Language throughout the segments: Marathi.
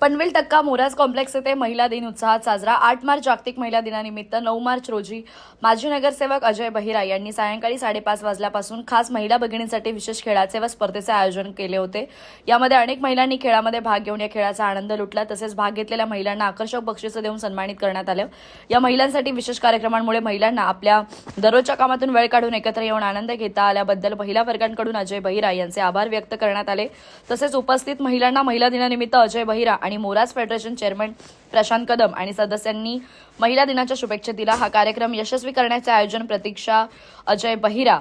पनवेल टक्का मोराज कॉम्प्लेक्स येथे महिला दिन उत्साहात साजरा. आठ मार्च जागतिक महिला दिनानिमित्त नऊ मार्च रोजी माजी नगरसेवक अजय बहिरा यांनी सायंकाळी साडेपाच वाजल्यापासून खास महिला भगिनींसाठी विशेष खेळाचे व स्पर्धेचे आयोजन केले होते. यामध्ये अनेक महिलांनी खेळामध्ये भाग घेऊन या खेळाचा आनंद लुटला तसेच भाग घेतलेल्या महिलांना आकर्षक बक्षिसं देऊन सन्मानित करण्यात आलं. या महिलांसाठी विशेष कार्यक्रमांमुळे महिलांना आपल्या दररोजच्या कामातून वेळ काढून एकत्र येऊन आनंद घेता आल्याबद्दल महिला वर्गांकडून अजय बहिरा यांचे आभार व्यक्त करण्यात आले. तसेच उपस्थित महिलांना महिला दिनानिमित्त अजय बहिरा आणि मोराज फेडरेशन चेअरमन प्रशांत कदम आणि सदस्यांनी महिला दिनाच्या शुभेच्छा दिला हा कार्यक्रम यशस्वी करण्याचे आयोजन प्रतीक्षा अजय बहिरा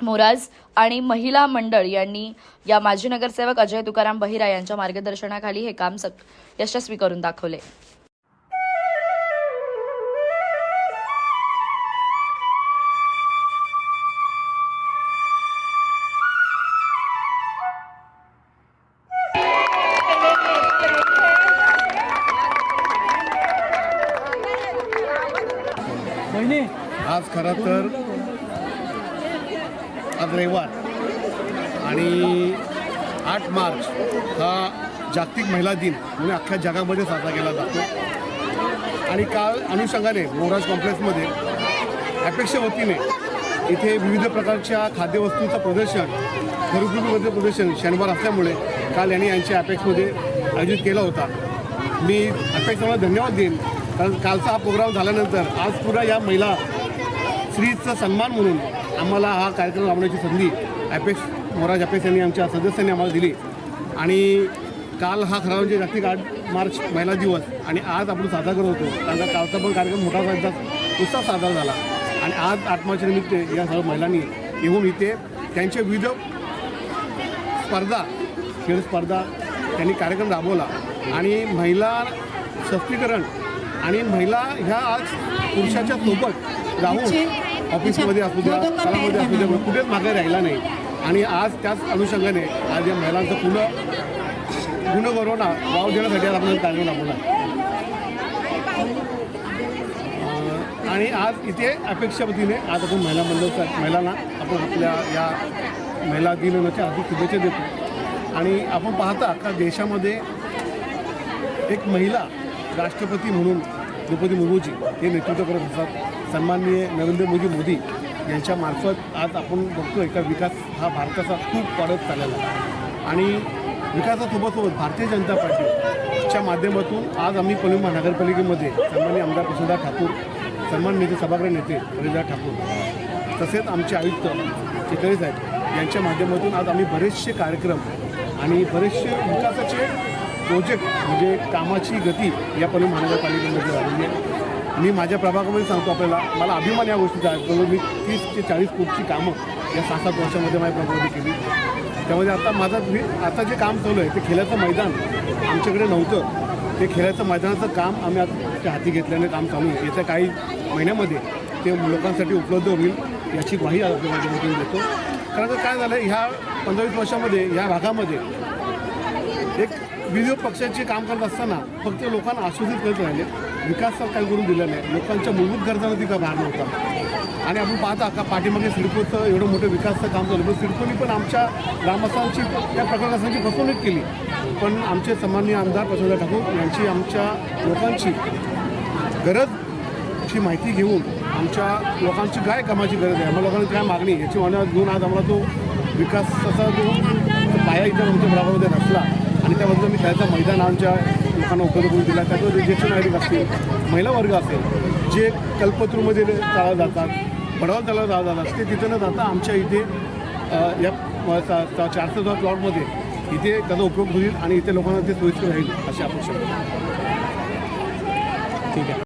मोराज आणि महिला मंडळ यांनी या माजी नगरसेवक अजय तुकाराम बहिरा यांच्या मार्गदर्शनाखाली हे काम सक- यशस्वी करून दाखवले. आज खरं तर आज रविवार आणि आठ मार्च हा जागतिक महिला दिन म्हणून अख्ख्या जगामध्ये साजरा केला जातो. आणि काल अनुषंगाने मोराज कॉम्प्लेक्समध्ये अपेक्षा वतीने इथे विविध प्रकारच्या खाद्यवस्तूंचं प्रदर्शन घरगुतीमध्ये प्रदर्शन शनिवार असल्यामुळे काल यांनी यांच्या अपेक्समध्ये आयोजित केला होता. मी अपेक्षाला धन्यवाद देईन. कारण कालचा हा प्रोग्राम झाल्यानंतर आज पुन्हा या महिला स्त्रीचा सन्मान म्हणून आम्हाला हा कार्यक्रम राबवण्याची संधी ॲपेक्स मोराज ॲपेक्स यांनी आमच्या सदस्यांनी आम्हाला दिली. आणि काल हा खरा म्हणजे जागतिक आठ मार्च महिला दिवस आणि आज आपण साजरा करत होतो. कारण का कालचा पण कार्यक्रम मोठा त्यांचा उत्साह साजरा झाला. आणि आज आठ मार्च निमित्त या सर्व महिलांनी येऊन इथे त्यांचे विविध स्पर्धा खेळ स्पर्धा त्यांनी कार्यक्रम राबवला. आणि महिला सशक्तीकरण आणि महिला ह्या आज पुरुषाच्या सोबत राहून ऑफिसमध्ये असू द्या शाळामध्ये असू द्या कुठेच मागे राहिला नाही. आणि आज त्याच अनुषंगाने आज या महिलांचं पुन्हा गुणगौरवणा वाव देण्यासाठी आज आपण कार्यक्रम राबवला आणि आज इथे अपेक्षा वतीने आज आपण महिला मंडळ महिलांना आपण आपल्या या महिला दिनाच्या हार्दिक शुभेच्छा देतो. आणि आपण पाहता का देशामध्ये एक महिला राष्ट्रपती म्हणून द्रौपदी मुर्मूजी हे नेतृत्व करत असतात. सन्माननीय नरेंद्र मोदी मोदी यांच्यामार्फत आज आपण बघतोय का विकास हा भारताचा खूप वाढत चाललेला आहे. आणि विकासासोबतसोबत भारतीय जनता पार्टीच्या माध्यमातून आज आम्ही पनवेल महानगरपालिकेमध्ये सन्माननीय आमदार प्रसुदा ठाकूर सन्मान नेते सभागृह नेते हरिदा ठाकूर तसेच आमचे आयुक्त चितळे साहेब यांच्या माध्यमातून आज आम्ही बरेचसे कार्यक्रम आणि बरेचसे विकासाचे प्रोजेक्ट म्हणजे कामाची गती या पनवेल महानगरपालिकेमध्ये झालेली आहे. मी माझ्या प्रभागामध्ये सांगतो आपल्याला मला अभिमान या गोष्टीचा आहे. बरोबर मी तीस ते चाळीस कोटची कामं या सहा सात वर्षामध्ये माझ्या प्रभागामध्ये केली. त्यामध्ये आता माझं मी आता जे काम चालू आहे ते खेळाचं मैदान आमच्याकडे नव्हतं. ते खेळाचं मैदानाचं काम आम्ही आता हाती घेतल्याने काम चालू आहे. येत्या काही महिन्यामध्ये ते लोकांसाठी उपलब्ध होईल याची ग्वाही आज माध्यमातून देतो. कारण काय झालं ह्या पंधरावीस वर्षामध्ये ह्या भागामध्ये एक विविध पक्षाचे काम करत असताना फक्त लोकांना आश्वासित करत राहिले. विकास काही करून दिला नाही. लोकांच्या मूलभूत गरजांना तिथं भार नव्हता. आणि आपण पाहता का पाठीमागे सिडकोचं एवढं मोठं विकासचं काम चालू पण सिडकोनी पण आमच्या ग्रामस्थांची या प्रकरणाची फसवणूक केली. पण आमचे सन्माननीय आमदार प्रसन्न ठाकूर यांची आमच्या लोकांची गरजची माहिती घेऊन आमच्या लोकांची काय कामाची गरज आहे? आम्हाला लोकांची काय मागणी याची वाहनात घेऊन आज आम्हाला तो विकासाचा जो पाया इथं आमच्या बरोबरमध्ये नसला. आणि त्याबद्दल मी त्याचं मैदान आमच्या लोकांना उपलब्ध करून दिला. त्याच्यावर ज्येष्ठ नागरिक असतील महिला वर्ग असेल जे कल्पतरूमध्ये चालत जातात बडावल चालत जातात ते तिथं न जाता आमच्या इथे या चारशे दहा प्लॉटमध्ये इथे त्याचा उपयोग होईल आणि इथे लोकांना ते सोयीस्कर राहील अशी अपेक्षा ठीक आहे.